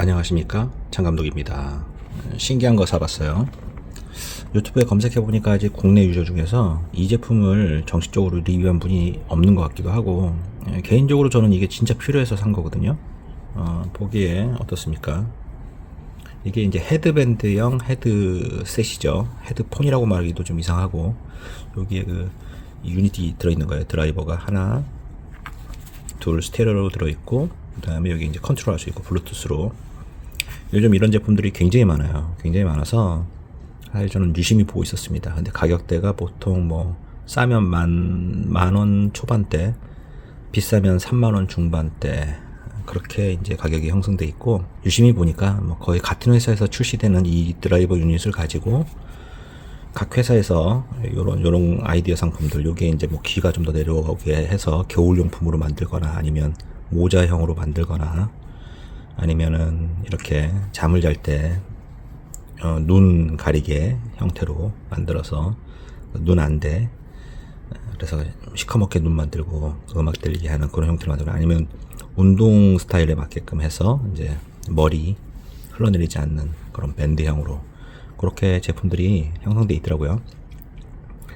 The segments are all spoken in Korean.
안녕하십니까? 장감독입니다. 신기한 거 사봤어요. 유튜브에 검색해 보니까 아직 국내 유저 중에서 이 제품을 정식적으로 리뷰한 분이 없는 것 같기도 하고 예, 개인적으로 저는 이게 진짜 필요해서 산 거거든요. 어, 보기에 어떻습니까? 이게 이제 헤드밴드형 헤드셋이죠. 헤드폰이라고 말하기도 좀 이상하고 여기에 그 유닛이 들어있는 거예요. 드라이버가 하나 둘 스테레오로 들어있고 그 다음에 여기 이제 컨트롤 할 수 있고 블루투스로 요즘 이런 제품들이 굉장히 많아요. 굉장히 많아서 사실 저는 유심히 보고 있었습니다. 근데 가격대가 보통 뭐 싸면 만 만 원 초반대 비싸면 3만 원 중반대 그렇게 이제 가격이 형성돼 있고 유심히 보니까 뭐 거의 같은 회사에서 출시되는 이 드라이버 유닛을 가지고 각 회사에서 요런 요런 아이디어 상품들 요게 이제 뭐 귀가 좀 더 내려오게 해서 겨울용품으로 만들거나 아니면 모자형으로 만들거나 아니면은 이렇게 잠을 잘때 어, 눈 가리개 형태로 만들어서 눈 안대 그래서 시커멓게 눈 만들고 음악 들리게 하는 그런 형태로 만들고 아니면 운동 스타일에 맞게끔 해서 이제 머리 흘러내리지 않는 그런 밴드형으로 그렇게 제품들이 형성돼 있더라고요.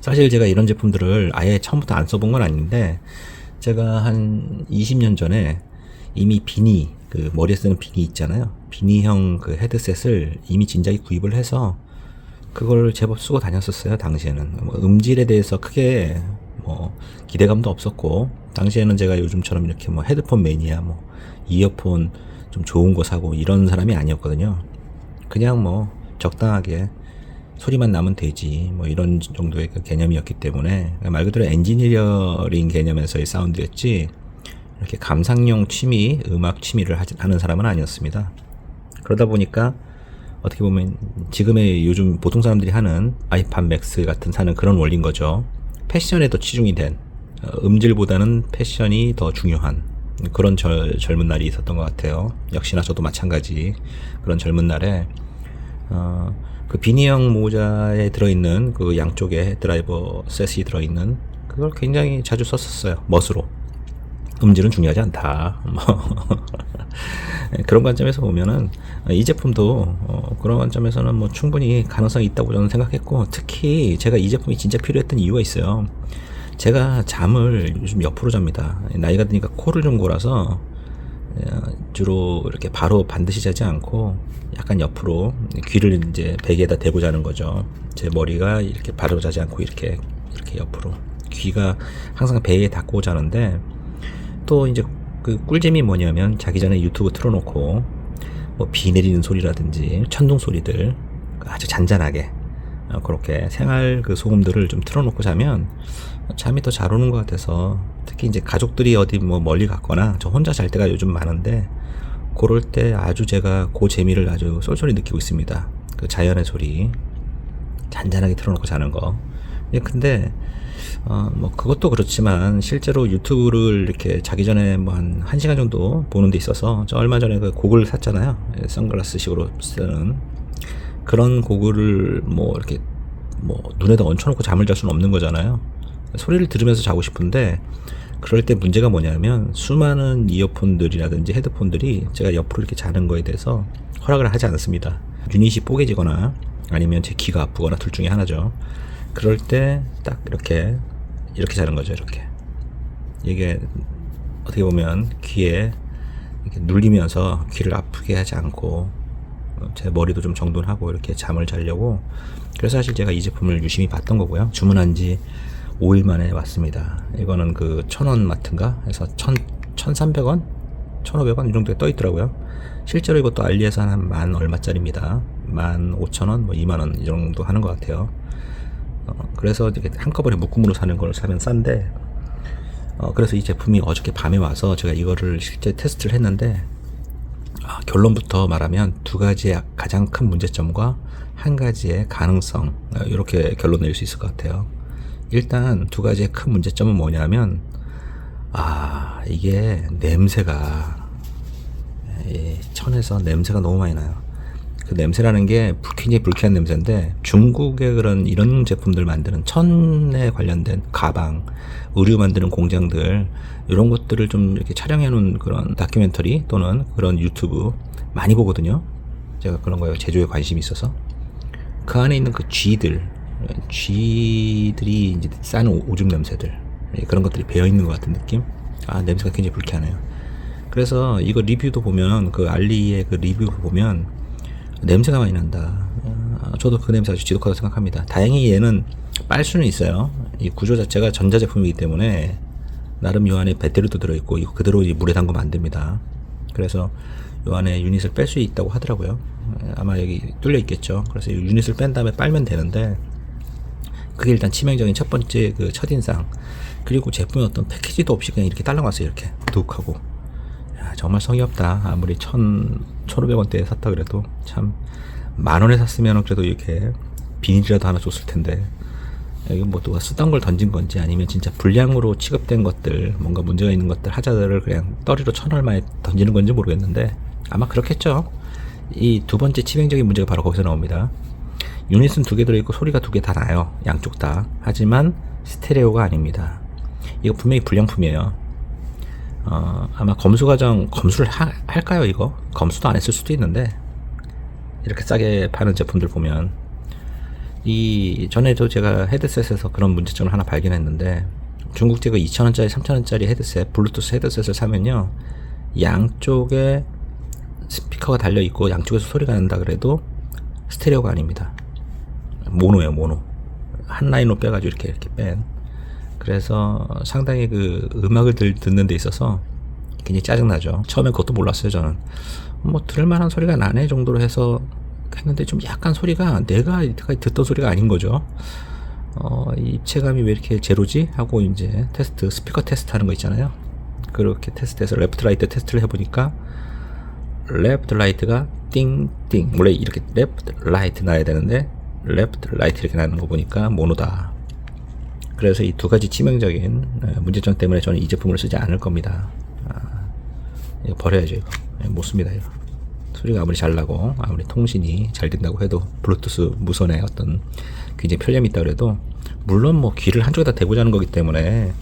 사실 제가 이런 제품들을 아예 처음부터 안 써본 건 아닌데 제가 한 20년 전에 이미 비니 그 머리에 쓰는 비니 있잖아요. 비니형 그 헤드셋을 이미 진작에 구입을 해서 그걸 제법 쓰고 다녔었어요. 당시에는 뭐 음질에 대해서 크게 뭐 기대감도 없었고 당시에는 제가 요즘처럼 이렇게 뭐 헤드폰 매니아 뭐 이어폰 좀 좋은 거 사고 이런 사람이 아니었거든요. 그냥 뭐 적당하게 소리만 나면 되지 뭐 이런 정도의 그 개념이었기 때문에 말 그대로 엔지니어링 개념에서의 사운드였지 이렇게 감상용 취미, 음악 취미를 하는 사람은 아니었습니다. 그러다 보니까 어떻게 보면 지금의 요즘 보통 사람들이 하는 아이팟 맥스 같은 사는 그런 원리인 거죠. 패션에 더 치중이 된 어, 음질보다는 패션이 더 중요한 그런 절, 젊은 날이 있었던 것 같아요. 역시나 저도 마찬가지 그런 젊은 날에 어, 그 비니형 모자에 들어있는 그 양쪽에 드라이버 셋이 들어있는 그걸 굉장히 자주 썼었어요. 멋으로. 음질은 중요하지 않다. 뭐 그런 관점에서 보면은 이 제품도 어, 그런 관점에서는 뭐 충분히 가능성이 있다고 저는 생각했고 특히 제가 이 제품이 진짜 필요했던 이유가 있어요. 제가 잠을 요즘 옆으로 잡니다. 나이가 드니까 코를 좀 골아서 어, 주로 이렇게 바로 반드시 자지 않고 약간 옆으로 귀를 이제 베개에다 대고 자는 거죠. 제 머리가 이렇게 바로 자지 않고 이렇게 이렇게 옆으로 귀가 항상 베개에 닿고 자는데 또 이제 그 꿀잼이 뭐냐면 자기 전에 유튜브 틀어놓고 뭐 비 내리는 소리라든지 천둥 소리들 아주 잔잔하게 어, 그렇게 생활 그 소음들을 좀 틀어놓고 자면 잠이 더 잘 오는 것 같아서 특히 이제 가족들이 어디 뭐 멀리 갔거나 저 혼자 잘 때가 요즘 많은데 그럴 때 아주 제가 그 재미를 아주 쏠쏠히 느끼고 있습니다. 그 자연의 소리 잔잔하게 틀어놓고 자는 거. 예, 근데 어, 뭐 그것도 그렇지만 실제로 유튜브를 이렇게 자기 전에 뭐 한 1시간 정도 보는 데 있어서 저 얼마 전에 그 고글 샀잖아요. 예, 선글라스 식으로 쓰는 그런 고글을 뭐 이렇게 뭐 눈에다 얹혀 놓고 잠을 잘 수는 없는 거잖아요. 소리를 들으면서 자고 싶은데 그럴 때 문제가 뭐냐면 수많은 이어폰들이라든지 헤드폰들이 제가 옆으로 이렇게 자는 거에 대해서 허락을 하지 않습니다. 유닛이 뽀개지거나 아니면 제 귀가 아프거나 둘 중에 하나죠. 그럴 때 딱 이렇게 이렇게 자는 거죠. 이렇게 이게 어떻게 보면 귀에 이렇게 눌리면서 귀를 아프게 하지 않고 어, 제 머리도 좀 정돈하고 이렇게 잠을 자려고 그래서 사실 제가 이 제품을 유심히 봤던 거고요. 주문한 지 5일 만에 왔습니다. 이거는 그 천 원 마트인가 해서 천, 1,300원? 1,500원 이 정도에 떠 있더라고요. 실제로 이것도 알리에서 한 만 얼마짜리입니다. 만 5천원, 뭐 2만원 이 정도 하는 것 같아요. 어, 그래서 이렇게 한꺼번에 묶음으로 사는 걸 사면 싼데, 어, 그래서 이 제품이 어저께 밤에 와서 제가 이거를 실제 테스트를 했는데, 아, 결론부터 말하면 두 가지의 가장 큰 문제점과 한 가지의 가능성 어, 이렇게 결론 낼 수 있을 것 같아요. 일단 두 가지의 큰 문제점은 뭐냐면 아 이게 냄새가 이 천에서 냄새가 너무 많이 나요. 그 냄새라는 게 불- 굉장히 불쾌한 냄새인데 중국의 그런 이런 제품들 만드는 천에 관련된 가방, 의류 만드는 공장들 이런 것들을 좀 이렇게 촬영해 놓은 그런 다큐멘터리 또는 그런 유튜브 많이 보거든요. 제가 그런 거에 제조에 관심이 있어서 그 안에 있는 그 쥐들, 쥐들이 이제 오- 오줌 냄새들 예, 그런 것들이 배어 있는 것 같은 느낌. 아 냄새가 굉장히 불쾌하네요. 그래서 이거 리뷰도 보면 그 알리의 그 리뷰 보면 냄새가 많이 난다. 아, 저도 그 냄새 아주 지독하다고 생각합니다. 다행히 얘는 빨 수는 있어요. 이 구조 자체가 전자제품이기 때문에 나름 요 안에 배터리도 들어있고 이거 그대로 이 물에 담그면 안 됩니다. 그래서 요 안에 유닛을 뺄 수 있다고 하더라고요. 에, 아마 여기 뚫려 있겠죠. 그래서 이 유닛을 뺀 다음에 빨면 되는데 그게 일단 치명적인 첫 번째 그 첫인상. 그리고 제품의 어떤 패키지도 없이 그냥 이렇게 딸랑왔어요. 이렇게 둑 하고. 야, 정말 성의 없다. 아무리 천, 천오백 원대에 샀다 그래도 참, 만 원에 샀으면 그래도 이렇게 비닐이라도 하나 줬을 텐데. 여기 뭐 누가 쓰던 걸 던진 건지 아니면 진짜 불량으로 취급된 것들, 뭔가 문제가 있는 것들, 하자들을 그냥 떠리로 천 얼마에 던지는 건지 모르겠는데, 아마 그렇겠죠. 이 두 번째 치명적인 문제가 바로 거기서 나옵니다. 유닛은 두 개 들어있고 소리가 두 개 다 나요. 양쪽 다. 하지만 스테레오가 아닙니다. 이거 분명히 불량품이에요. 어, 아마 검수 과정 검수를 하- 할까요 이거? 검수도 안 했을 수도 있는데 이렇게 싸게 파는 제품들 보면. 이 전에도 제가 헤드셋에서 그런 문제점을 하나 발견했는데 중국제 그 2,000원짜리 3,000원짜리 헤드셋 블루투스 헤드셋을 사면요 양쪽에 스피커가 달려 있고 양쪽에서 소리가 난다 그래도 스테레오가 아닙니다. 모노예요 모노. 한 라인으로 빼가지고 이렇게 이렇게 뺀 그래서 상당히 그 음악을 들, 듣는 데 있어서 굉장히 짜증나죠. 처음에 그것도 몰랐어요, 저는. 뭐 들을만한 소리가 나네 정도로 해서 했는데 좀 약간 소리가 내가 이때까지 듣던 소리가 아닌 거죠. 어, 이 입체감이 왜 이렇게 제로지? 하고 이제 테스트, 스피커 테스트 하는 거 있잖아요. 그렇게 테스트해서 레프트 라이트 테스트를 해보니까 레프트 라이트가 띵띵 원래 이렇게 레프트 라이트 나야 되는데 레프트 라이트 이렇게 나는 거 보니까 모노다. 그래서 이 두 가지 치명적인 어, 문제점 때문에 저는 이 제품을 쓰지 않을 겁니다. 아, 이거 버려야죠, 이거. 예, 못 씁니다, 이거. 소리가 아무리 잘 나고, 아무리 통신이 잘 된다고 해도, 블루투스 무선에 어떤 굉장히 편리함이 있다 그래도, 물론 뭐 귀를 한쪽에다 대고 자는 거기 때문에,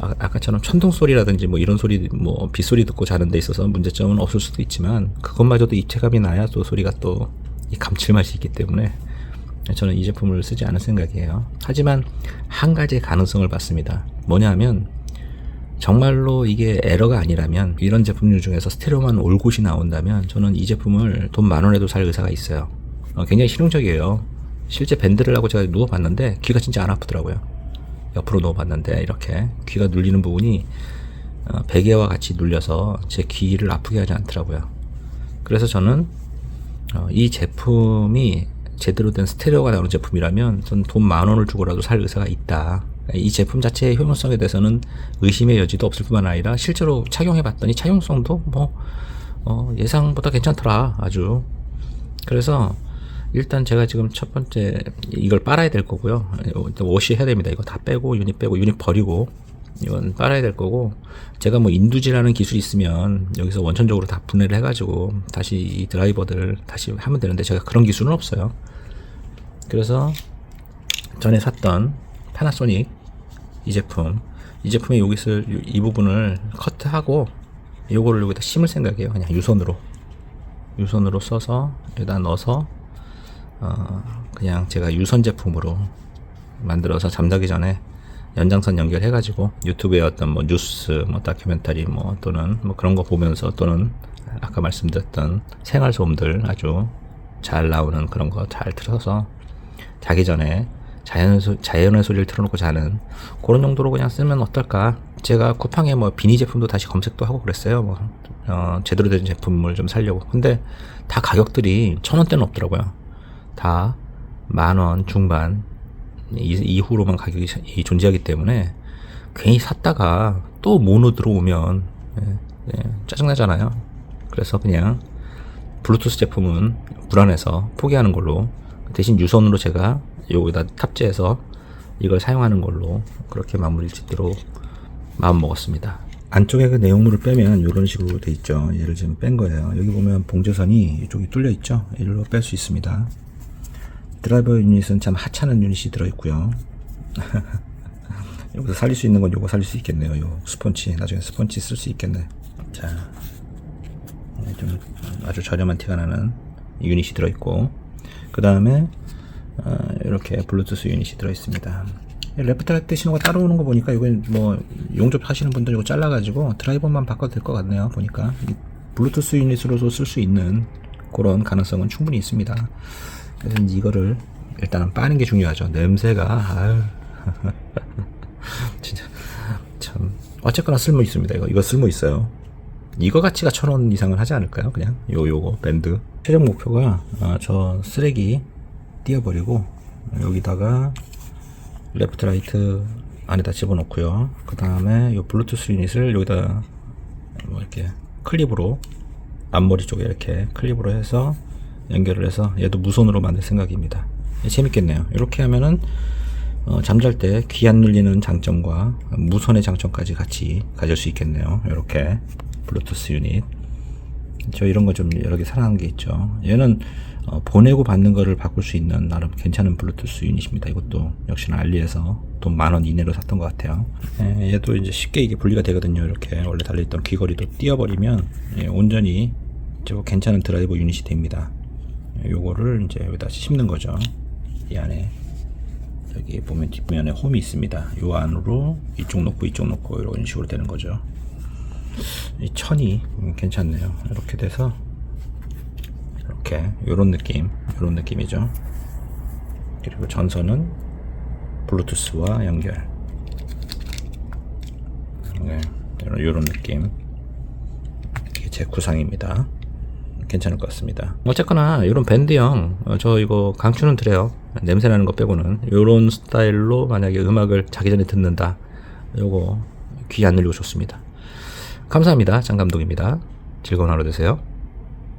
아, 아까처럼 천둥 소리라든지 뭐 이런 소리, 뭐 빗소리 듣고 자는 데 있어서 문제점은 없을 수도 있지만, 그것마저도 입체감이 나야 또 소리가 또 이 감칠맛이 있기 때문에, 저는 이 제품을 쓰지 않을 생각이에요. 하지만 한 가지 가능성을 봤습니다. 뭐냐면 정말로 이게 에러가 아니라면 이런 제품류 중에서 스테레오만 올곧이 나온다면 저는 이 제품을 돈 만 원에도 살 의사가 있어요. 어, 굉장히 실용적이에요. 실제 밴드를 하고 제가 누워봤는데 귀가 진짜 안 아프더라고요. 옆으로 누워봤는데 이렇게 귀가 눌리는 부분이 어, 베개와 같이 눌려서 제 귀를 아프게 하지 않더라고요. 그래서 저는 어, 이 제품이 제대로 된 스테레오가 나오는 제품이라면 전 돈 만 원을 주고라도 살 의사가 있다. 이 제품 자체의 효용성에 대해서는 의심의 여지도 없을 뿐만 아니라 실제로 착용해 봤더니 착용성도 뭐 어, 예상보다 괜찮더라 아주. 그래서 일단 제가 지금 첫 번째 이걸 빨아야 될 거고요. 일단 워시 해야 됩니다. 이거 다 빼고 유닛 빼고 유닛 버리고 이건 빨아야 될 거고 제가 뭐 인두질하는 기술이 있으면 여기서 원천적으로 다 분해를 해가지고 다시 이 드라이버들 다시 하면 되는데 제가 그런 기술은 없어요. 그래서 전에 샀던 파나소닉 이 제품 이 제품의 여기서 이- 이 부분을 커트하고 요거를 여기다 심을 생각이에요. 그냥 유선으로 유선으로 써서 여기다 넣어서 어, 그냥 제가 유선 제품으로 만들어서 잠자기 전에 연장선 연결해가지고 유튜브에 어떤 뭐 뉴스, 뭐 다큐멘터리, 뭐 또는 뭐 그런 거 보면서 또는 아까 말씀드렸던 생활 소음들 아주 잘 나오는 그런 거 잘 틀어서 자기 전에 자연 소, 자연의 소리를 틀어놓고 자는 그런 정도로 그냥 쓰면 어떨까? 제가 쿠팡에 뭐 비니 제품도 다시 검색도 하고 그랬어요. 뭐 어, 제대로 된 제품을 좀 살려고. 근데 다 가격들이 천 원대는 없더라고요. 다 만 원 중반 이- 이후로만 가격이 존재하기 때문에 괜히 샀다가 또 모노 들어오면 예, 예, 짜증나잖아요. 그래서 그냥 블루투스 제품은 불안해서 포기하는 걸로 대신 유선으로 제가 여기다 탑재해서 이걸 사용하는 걸로 그렇게 마무리 짓도록 마음 먹었습니다. 안쪽에 그 내용물을 빼면 이런 식으로 돼 있죠. 얘를 지금 뺀 거예요. 여기 보면 봉제선이 이쪽이 뚫려 있죠. 이리로 뺄 수 있습니다. 드라이버 유닛은 참 하찮은 유닛이 들어있고요. 여기서 살릴 수 있는 건 요거 살릴 수 있겠네요. 요 스펀치 나중에 스펀치 쓸 수 있겠네. 자 네, 좀 아주 저렴한 티가 나는 유닛이 들어있고 그 다음에 어, 이렇게 블루투스 유닛이 들어있습니다. 레프트 라이트 신호가 따로 오는 거 보니까 이건 뭐 용접 하시는 분들 이거 잘라가지고 드라이버만 바꿔도 될 것 같네요. 보니까 이 블루투스 유닛으로도 쓸수 있는 그런 가능성은 충분히 있습니다. 그래서 이거를 일단은 빠는 게 중요하죠. 냄새가 아유 진짜 참 어쨌거나 쓸모 있습니다. 이거 이거 쓸모 있어요. 이거 가치가 천 원 이상은 하지 않을까요? 그냥 요 요거 밴드 최종 목표가 아, 저 쓰레기 띄어버리고 여기다가 레프트 라이트 안에다 집어넣고요. 그 다음에 이 블루투스 유닛을 여기다 뭐 이렇게 클립으로 앞머리 쪽에 이렇게 클립으로 해서 연결을 해서 얘도 무선으로 만들 생각입니다. 예, 재밌겠네요. 이렇게 하면은 어, 잠잘 때 귀 안 눌리는 장점과 무선의 장점까지 같이 가질 수 있겠네요. 이렇게 블루투스 유닛. 저 이런 거 좀 여러 개 사랑하는 게 있죠. 얘는 어, 보내고 받는 거를 바꿀 수 있는 나름 괜찮은 블루투스 유닛입니다. 이것도 역시나 알리에서 돈 만 원 이내로 샀던 것 같아요. 예, 얘도 이제 쉽게 이게 분리가 되거든요. 이렇게 원래 달려있던 귀걸이도 띄어버리면 예, 온전히 저 괜찮은 드라이버 유닛이 됩니다. 예, 요거를 이제 여기다 씹는 거죠. 이 안에 여기 보면 뒷면에 홈이 있습니다. 요 안으로 이쪽 놓고 이쪽 놓고 이런 식으로 되는 거죠. 이 천이 음, 괜찮네요. 이렇게 돼서 이렇게 요런 느낌, 요런 느낌이죠. 그리고 전선은 블루투스와 연결. 네, 이런 느낌. 이게 제 구상입니다. 괜찮을 것 같습니다. 어쨌거나 이런 밴드형 어, 저 이거 강추는 드려요. 냄새 나는 거 빼고는 이런 스타일로 만약에 음악을 자기 전에 듣는다. 요거 귀 안 늘리고 좋습니다. 감사합니다. 장 감독입니다. 즐거운 하루 되세요.